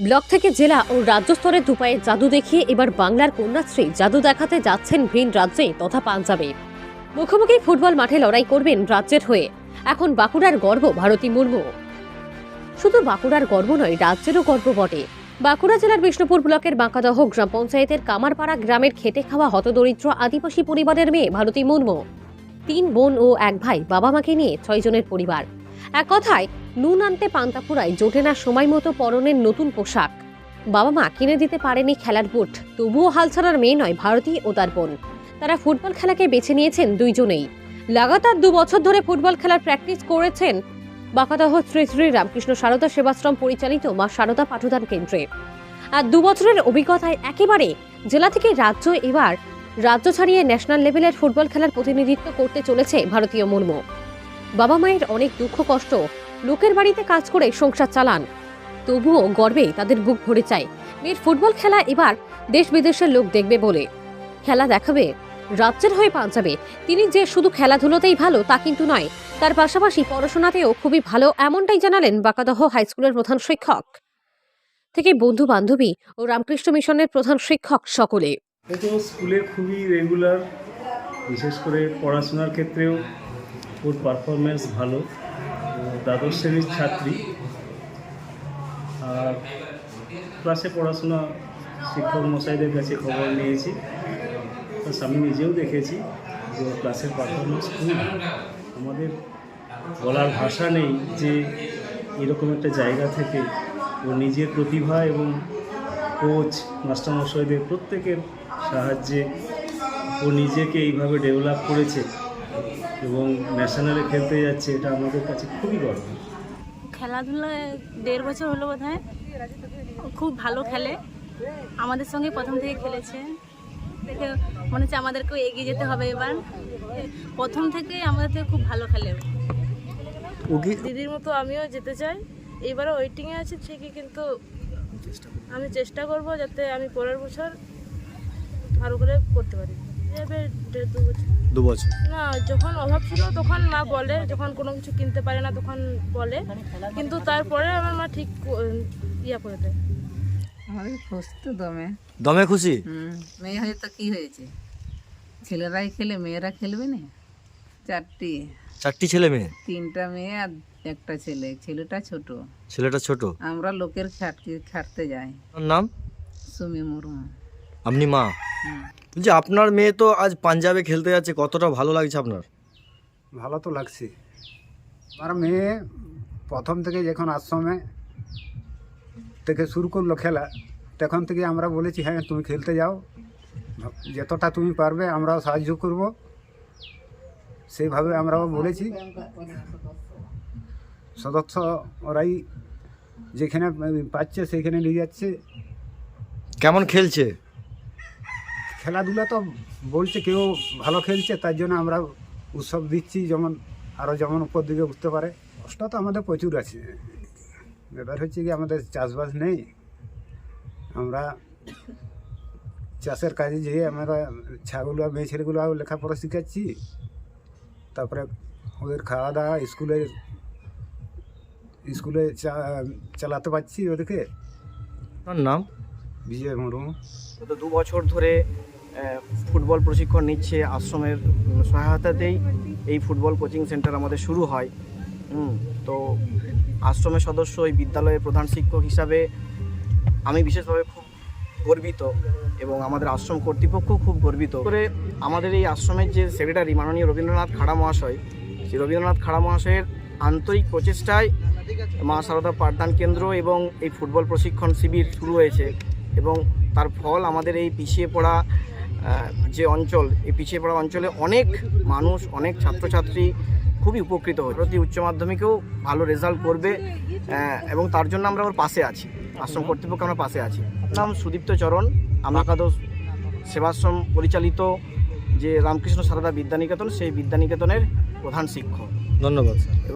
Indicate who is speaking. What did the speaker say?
Speaker 1: Block থেকে জেলা ও রাজ্য স্তরে দুপায়ে জাদু দেখিয়ে এবার বাংলার কন্যাশ্রী জাদু দেখাতে যাচ্ছেন ভিন রাজ্যে তথা পাঞ্জাবে। মুখোমুখি ফুটবল মাঠে লড়াই করবেন রাজ্যের হয়ে। এখন বাঁকুড়ার গর্ব, ভারতী মুর্মু। শুধু বাঁকুড়ার গর্ব নয়, রাজ্যেরও গর্ব বটে। বাঁকুড়া জেলার বিষ্ণুপুর ব্লকের বাঁকাদহ গ্রাম পঞ্চায়েতের কামারপাড়া গ্রামের খেটে খাওয়া হতদরিদ্র আদিবাসী পরিবারের মেয়ে ভারতী মুর্মু। তিন বোন ও এক ভাই বাবা মাকে নিয়ে ছয়জনের পরিবার। এক কথায়, নুন আনতে পান্তাপুরায় জোটে না সময় মতো পরনের নতুন পোশাক। বাবা মা কিনে দিতে পারেনি খেলার বুট, তবুও হাল ছাড়ার মেয়ে নয় ভারতী ও তার বোন। তারা ফুটবল খেলাকে বেছে নিয়েছেন দুইজনেই। লাগাতার দু বছর ধরে ফুটবল খেলার প্র্যাকটিস করেছেন বাঁকাদহ শ্রী শ্রী রামকৃষ্ণ সারদা সেবাশ্রম পরিচালিত মা সারদা পাঠদান কেন্দ্রে। আর দু বছরের অভিজ্ঞতায় একেবারে জেলা থেকে রাজ্য এবার রাজ্য ছাড়িয়ে ন্যাশনাল লেভেলের ফুটবল খেলার প্রতিনিধিত্ব করতে চলেছে ভারতীয় মুর্মু। বাবা মায়ের অনেক দুঃখ, কষ্ট, লোকের বাড়িতে কাজ করে সংসার চালান। তবুও গর্বে তাদের বুক ভরে চায়। মেয়ের ফুটবল খেলা এবার দেশ বিদেশের লোক দেখবে বলে। খেলা দেখাবে, রাজ্যের হয়ে পাঞ্জাবে। তিনি যে শুধু খেলাধুলোতেই ভালো তা কিন্তু নয়, তার পাশাপাশি পড়াশোনাতেও খুবই ভালো এমনটাই জানালেন বাঁকাদহ হাইস্কুলের প্রধান শিক্ষক। থেকে বন্ধু বান্ধবী ও রামকৃষ্ণ মিশনের প্রধান শিক্ষক সকলে।
Speaker 2: স্কুলে খুবই রেগুলার বিশেষ করে পড়াশোনার ক্ষেত্রেও ওর পারফরমেন্স ভালো। দ্বাদশ শ্রেণির ছাত্রী। আর ক্লাসে পড়াশোনা শিক্ষক মশাইদের কাছে খবর নিয়েছি। প্লাস আমি নিজেও দেখেছি যে ওর ক্লাসের পারফরমেন্স ভালো। আমাদের বলার ভাষা নেই যে এরকম একটা জায়গা থেকে ও নিজের প্রতিভা এবং কোচ মাস্টারমশাইদের প্রত্যেকের সাহায্যে ও নিজেকে এইভাবে ডেভেলপ করেছে। এবং ন্যাশনালে খেলতে যাচ্ছে এটা আমাদের কাছে খুবই গর্ব।
Speaker 3: খেলাধুলায় দেড় বছর হলো বোধ খুব ভালো খেলে। আমাদের সঙ্গে প্রথম থেকে খেলেছে। দেখে মনে হচ্ছে আমাদেরকেও এগিয়ে যেতে হবে এবার। প্রথম থেকেই আমাদের থেকে খুব ভালো খেলে। দিদির মতো আমিও যেতে চাই। এবারও ওয়েটিংয়ে আছি ঠিকই কিন্তু আমি চেষ্টা করব যাতে আমি পরের বছর ভালো করে করতে পারি। দু বছর।
Speaker 4: দু বছর।
Speaker 3: না যখন অভাব ছিল তখন মা বলে যখন কোনো কিছু কিনতে পারে না তখন বলে। কিন্তু তারপরে আমার মা ঠিক ইয়া করে দেয়।
Speaker 5: আমাদের খুশি তো দমে।
Speaker 4: দমে খুশি?
Speaker 5: হুম মেয়ে হয়ে তো কি হয়েছে? ছেলেরাই খেলে মেয়েরা খেলবে না? চারটি।
Speaker 4: চারটি ছেলে মেয়ে?
Speaker 5: তিনটা মেয়ে আর একটা ছেলে। ছেলেটা ছোট।
Speaker 4: ছেলেটা ছোট?
Speaker 5: আমরা লোকের খাটতে খাটতে যাই।
Speaker 4: নাম?
Speaker 5: সুমি মুর্মু।
Speaker 4: আপনি মা? বলছি আপনার মেয়ে তো আজ পাঞ্জাবে খেলতে যাচ্ছে কতটা ভালো লাগছে আপনার?
Speaker 6: ভালো তো লাগছে। আমার মেয়ে প্রথম থেকে যখন আশ্রমে থেকে শুরু করল খেলা তখন থেকে আমরা বলেছি হ্যাঁ তুমি খেলতে যাও। যতটা তুমি পারবে আমরাও সাহায্য করব। সেইভাবে আমরাও বলেছি। সদস্য ওরাই যেখানে পাচ্ছে সেখানে নিয়ে যাচ্ছে।
Speaker 4: কেমন খেলছে?
Speaker 6: খেলাধুলা তো বলছে কেউ ভালো খেলছে তার জন্য আমরা উৎসব দিচ্ছি যেমন আরও যেমন উপর দিকে উঠতে পারে। কষ্ট তো আমাদের প্রচুর আছে। ব্যাপার হচ্ছে কি আমাদের চাষবাস নেই। আমরা চাষের কাজে যেয়ে আমরা ছাগল মেয়ে ছেলেগুলো লেখাপড়া শেখাচ্ছি। তারপরে ওদের খাওয়া দাওয়া স্কুলে স্কুলে চালাতে পারছি ওদেরকে।
Speaker 4: নাম?
Speaker 6: বিজয় মুর্মু।
Speaker 7: গত দু বছর ধরে ফুটবল প্রশিক্ষণ নিচ্ছে, আশ্রমের সহায়তাতেই এই ফুটবল কোচিং সেন্টার আমাদের শুরু হয়। তো আশ্রমের সদস্য এই বিদ্যালয়ের প্রধান শিক্ষক হিসাবে আমি বিশেষভাবে খুব গর্বিত এবং আমাদের আশ্রম কর্তৃপক্ষ খুব গর্বিত করে আমাদের এই আশ্রমের যে সেক্রেটারি মাননীয় রবীন্দ্রনাথ খাড়া মহাশয়, সেই রবীন্দ্রনাথ খাড়া মহাশয়ের আন্তরিক প্রচেষ্টায় মা সারদা পাঠদান কেন্দ্র এবং এই ফুটবল প্রশিক্ষণ শিবির শুরু হয়েছে এবং তার ফল আমাদের এই পিছিয়ে পড়া যে অঞ্চল, এই পিছিয়ে পড়া অঞ্চলে অনেক মানুষ, অনেক ছাত্রছাত্রী খুবই উপকৃত হয় প্রতি উচ্চ মাধ্যমিকেও ভালো রেজাল্ট করবে এবং তার জন্য আমরা ওর পাশে আছি। আশ্রম কর্তৃপক্ষ আমরা পাশে আছি। নাম সুদীপ্ত চরণ। আমরা সেবাশ্রম পরিচালিত যে রামকৃষ্ণ সারদা বিদ্যানিকেতন, সেই বিদ্যানিকেতনের প্রধান শিক্ষক।
Speaker 4: ধন্যবাদ, স্যার।